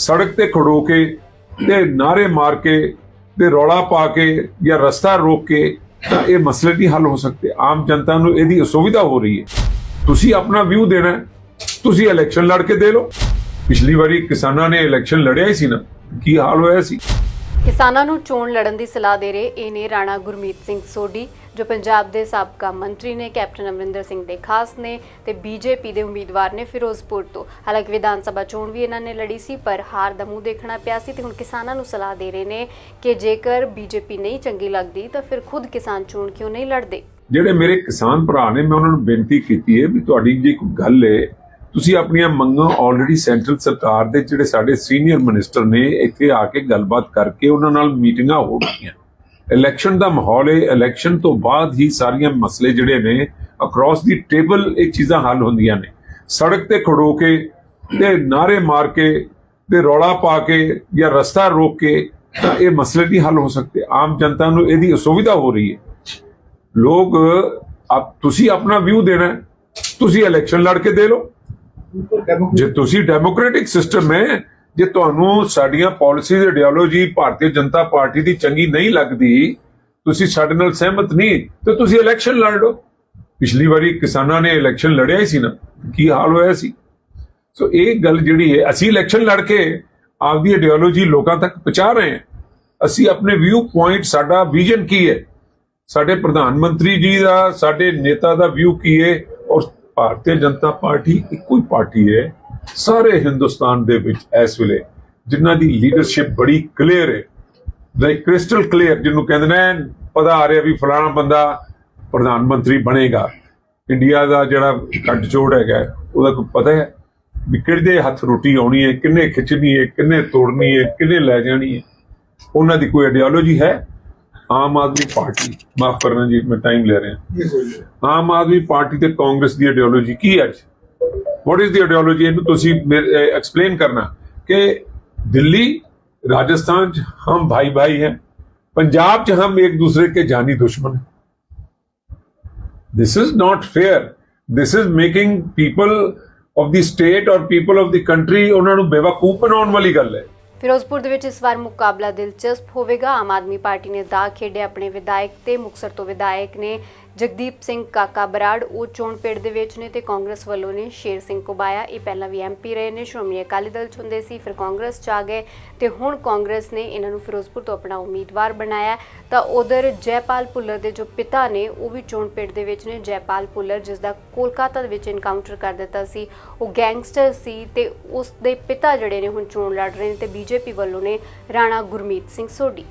ਸੜਕ ਤੇ ਖੜੋ ਕੇ ਤੇ ਨਾਰੇ ਮਾਰ ਕੇ ਤੇ ਰੌਲਾ ਪਾ ਕੇ ਜਾਂ ਰਸਤਾ ਰੋਕ ਕੇ ਤਾਂ ਇਹ ਮਸਲੇ ਨਹੀਂ ਹੱਲ ਹੋ ਸਕਦੇ। ਆਮ ਜਨਤਾ ਨੂੰ ਇਹਦੀ ਅਸੁਵਿਧਾ ਹੋ ਰਹੀ ਹੈ। ਤੁਸੀਂ ਆਪਣਾ ਵਿਊ ਦੇਣਾ ਤੁਸੀਂ ਇਲੈਕਸ਼ਨ ਲੜ ਕੇ ਦੇ ਲਓ। ਪਿਛਲੀ ਵਾਰੀ ਕਿਸਾਨਾਂ ਨੇ ਇਲੈਕਸ਼ਨ ਲੜਿਆ ਹੀ ਸੀ ਨਾ। ਕੀ ਹਾਲ ਹੋਇਆ ਸੀ? ਕਿਸਾਨਾਂ ਨੂੰ ਚੋਣ ਲੜਨ ਦੀ ਸਲਾਹ ਦੇ ਰਹੇ ਇਹ ਨੇ ਰਾਣਾ ਗੁਰਮੀਤ ਸਿੰਘ ਸੋਢੀ। ਜੋ ਪੰਜਾਬ ਦੇ ਸਾਬਕਾ ਮੰਤਰੀ ਨੇ, ਕੈਪਟਨ ਅਮਰਿੰਦਰ ਸਿੰਘ ਦੇ ਖਾਸ ਨੇ ਤੇ ਬੀਜੇਪੀ ਦੇ ਉਮੀਦਵਾਰ ਨੇ ਫਿਰੋਜ਼ਪੁਰ ਤੋਂ। ਹਾਲਾਂਕਿ ਵਿਧਾਨ ਸਭਾ ਚੋਣ ਵੀ ਇਹਨਾਂ ਨੇ ਲੜੀ ਸੀ, ਪਰ ਹਾਰ ਦਾ ਮੂੰਹ ਦੇਖਣਾ ਪਿਆ ਸੀ ਤੇ ਹੁਣ ਕਿਸਾਨਾਂ ਨੂੰ ਸਲਾਹ ਦੇ ਰਹੇ ਨੇ ਕਿ ਜੇਕਰ ਬੀਜੇਪੀ ਨਹੀਂ ਚੰਗੀ ਲੱਗਦੀ ਤਾਂ ਫਿਰ ਖੁਦ ਕਿਸਾਨ ਚੋਣ ਕਿਉਂ ਨਹੀਂ ਲੜਦੇ? ਜਿਹੜੇ ਮੇਰੇ ਕਿਸਾਨ ਭਰਾ ਨੇ, ਮੈਂ ਉਹਨਾਂ ਨੂੰ ਬੇਨਤੀ ਕੀਤੀ ਹੈ ਵੀ ਤੁਹਾਡੀ ਜੇ ਕੋਈ ਗੱਲ ਹੈ ਤੁਸੀਂ ਆਪਣੀਆਂ ਮੰਗਾਂ ਆਲਰੇਡੀ ਸੈਂਟਰਲ ਸਰਕਾਰ ਦੇ, ਜਿਹੜੇ ਸਾਡੇ ਸੀਨੀਅਰ ਮਿਨਿਸਟਰ ਨੇ, ਇੱਥੇ ਆ ਕੇ ਗੱਲਬਾਤ ਕਰਕੇ ਉਹਨਾਂ ਨਾਲ ਮੀਟਿੰਗਾਂ ਹੋ ਗਈਆਂ। ਇਲੈਕਸ਼ਨ ਦਾ ਮਾਹੌਲ ਹੈ। ਇਲੈਕਸ਼ਨ ਤੋਂ ਬਾਅਦ ਹੀ ਸਾਰੀਆਂ ਮਸਲੇ ਜਿਹੜੇ ਨੇ ਅਕ੍ਰੋਸ ਦੀ ਟੇਬਲ ਇਹ ਚੀਜ਼ਾਂ ਹੱਲ ਹੁੰਦੀਆਂ ਨੇ। ਸੜਕ ਤੇ ਖੜੋ ਕੇ ਤੇ ਨਾਰੇ ਮਾਰ ਕੇ ਤੇ ਰੌਲਾ ਪਾ ਕੇ ਜਾਂ ਰਸਤਾ ਰੋਕ ਕੇ ਤਾਂ ਇਹ ਮਸਲੇ ਨਹੀਂ ਹੱਲ ਹੋ ਸਕਦੇ। ਆਮ ਜਨਤਾ ਨੂੰ ਇਹਦੀ ਅਸੁਵਿਧਾ ਹੋ ਰਹੀ ਹੈ। ਲੋਕ ਆਪ ਤੁਸੀਂ ਆਪਣਾ ਵਿਊ ਦੇਣਾ ਤੁਸੀਂ ਇਲੈਕਸ਼ਨ ਲੜ ਕੇ ਦੇ ਲਓ। ਜੇ ਤੁਸੀਂ ਡੈਮੋਕ੍ਰੈਟਿਕ ਸਿਸਟਮ ਹੈ ਜੇ ਤੁਹਾਨੂੰ ਸਾਡੀਆਂ policies ideology Bharatiya Janata party ਦੀ ਚੰਗੀ ਨਹੀਂ ਲੱਗਦੀ, ਤੁਸੀਂ ਸਾਡੇ ਨਾਲ ਸਹਿਮਤ ਨਹੀਂ, ਤੇ ਤੁਸੀਂ ਇਲੈਕਸ਼ਨ ਲੜ ਲਓ। ਪਿਛਲੀ ਵਾਰੀ ਕਿਸਾਨਾਂ ਨੇ ਇਲੈਕਸ਼ਨ ਲੜਿਆ ਹੀ ਸੀ ਨਾ, ਕੀ ਹਾਲ ਹੋਇਆ ਸੀ? ਸੋ ਇਹ ਗੱਲ ਜਿਹੜੀ ਹੈ, ਅਸੀਂ ਇਲੈਕਸ਼ਨ ਲੜ ਕੇ ਆਪਦੀ ਆਈਡੀਓਲੋਜੀ ਲੋਕਾਂ ਤੱਕ ਪਹੁੰਚਾ ਰਹੇ ਹਾਂ। ਅਸੀਂ ਆਪਣੇ ਵਿਊ ਪੁਆਇੰਟ ਸਾਡਾ ਵਿਜ਼ਨ ਕੀ ਹੈ? ਸਾਡੇ ਪ੍ਰਧਾਨ ਮੰਤਰੀ ਜੀ ਦਾ, ਸਾਡੇ ਨੇਤਾ ਦਾ ਵਿਊ ਕੀ ਹੈ? ਔਰ ਭਾਰਤੀ ਜਨਤਾ ਪਾਰਟੀ ਇੱਕੋ ਹੀ ਪਾਰਟੀ ਹੈ। ਸਾਰੇ ਹਿੰਦੁਸਤਾਨ ਦੇ ਵਿੱਚ ਇਸ ਵੇਲੇ ਜਿਨ੍ਹਾਂ ਦੀ ਲੀਡਰਸ਼ਿਪ ਬੜੀ ਕਲੀਅਰ ਹੈ। ਲਾਈਕ ਕ੍ਰਿਸਟਲ ਕਲੀਅਰ ਜਿਹਨੂੰ ਕਹਿੰਦੇ ਨੇ ਪਤਾ ਆ ਰਿਹਾ ਵੀ ਫਲਾਣਾ ਬੰਦਾ ਪ੍ਰਧਾਨ ਮੰਤਰੀ ਬਣੇਗਾ। ਇੰਡੀਆ ਦਾ ਜਿਹੜਾ ਕੱਟ ਜੋੜ ਹੈਗਾ ਉਹਦਾ ਕੋਈ ਪਤਾ ਹੈ ਵੀ ਕਿਹਦੇ ਹੱਥ ਰੋਟੀ ਆਉਣੀ ਹੈ ਕਿੰਨੇ ਖਿੱਚਣੀ ਹੈ ਕਿੰਨੇ ਤੋੜਨੀ ਹੈ ਕਿੰਨੇ ਲੈ ਜਾਣੀ ਹੈ। ਉਹਨਾਂ ਦੀ ਕੋਈ ਆਈਡੀਓਲੋਜੀ ਹੈ? ਆਮ ਆਦਮੀ ਪਾਰਟੀ ਮਾਫ ਕਰਨਾ ਜੀ ਮੈਂ ਟਾਈਮ ਲੈ ਰਿਹਾ। ਆਮ ਆਦਮੀ ਪਾਰਟੀ ਤੇ ਕਾਂਗਰਸ ਦੀ ਆਈਡੀਓਲੋਜੀ ਕੀ ਹੈ ਵਾਟ ਇਜ਼ ਦੀ ਆਈਡੀਓਲੋਜੀ ਇਹਨੂੰ ਤੁਸੀਂ ਐਕਸਪਲੇਨ ਕਰਨਾ ਕਿ ਦਿੱਲੀ राजस्थान च हम भाई भाई हैं पंजाब च हम एक दूसरे के जानी दुश्मन हैं this is not fair this is making people of the state और पीपल ऑफ द कंट्री ਉਹਨਾਂ ਨੂੰ ਬੇਵਕੂਫ ਬਣਾਉਣ ਵਾਲੀ ਗੱਲ ਹੈ ਫਿਰੋਜ਼ਪੁਰ ਦੇ ਵਿੱਚ ਇਸ ਵਾਰ ਮੁਕਾਬਲਾ ਦਿਲਚਸਪ ਹੋਵੇਗਾ ਆਮ ਆਦਮੀ ਪਾਰਟੀ ਨੇ ਦਾ ਖੇਡੇ ਆਪਣੇ ਵਿਧਾਇਕ ਤੇ ਮੁਕਸਰ ਤੋਂ ਵਿਧਾਇਕ ਨੇ ਜਗਦੀਪ ਸਿੰਘ ਕਾਕਾ ਬਰਾੜ ਉਹ ਚੋਣ ਪੇੜ ਦੇ ਵਿੱਚ ਨੇ ਤੇ ਕਾਂਗਰਸ ਵੱਲੋਂ ਨੇ ਸ਼ੇਰ ਸਿੰਘ ਕੋਬਾਇਆ ਇਹ ਪਹਿਲਾਂ ਵੀ ਐਮਪੀ ਰਹੇ ਨੇ, ਸ਼੍ਰੋਮਣੀ ਅਕਾਲੀ ਦਲ ਚ ਹੁੰਦੇ ਸੀ, ਫਿਰ ਕਾਂਗਰਸ ਚ ਆ ਗਏ ਤੇ ਹੁਣ ਕਾਂਗਰਸ ਨੇ ਇਹਨਾਂ ਨੂੰ ਫਿਰੋਜ਼ਪੁਰ ਤੋਂ ਆਪਣਾ ਉਮੀਦਵਾਰ ਬਣਾਇਆ। ਤਾਂ ਉਧਰ ਜੈਪਾਲ ਭੁੱਲਰ ਦੇ ਜੋ ਪਿਤਾ ਨੇ, ਉਹ ਵੀ ਚੋਣ ਪੇੜ ਦੇ ਵਿੱਚ ਨੇ। ਜੈਪਾਲ ਭੁੱਲਰ ਜਿਸ ਦਾ ਕੋਲਕਾਤਾ ਦੇ ਵਿੱਚ ਇਨਕਾਊਂਟਰ ਕਰ ਦਿੱਤਾ ਸੀ, ਉਹ ਗੈਂਗਸਟਰ ਸੀ ਤੇ ਉਸ ਦੇ ਪਿਤਾ ਜਿਹੜੇ ਨੇ ਹੁਣ ਚੋਣ ਲੜ ਰਹੇ ਨੇ ਤੇ ਬੀਜੇਪੀ ਵੱਲੋਂ ਨੇ ਰਾਣਾ ਗੁਰਮੀਤ ਸਿੰਘ ਸੋਢੀ।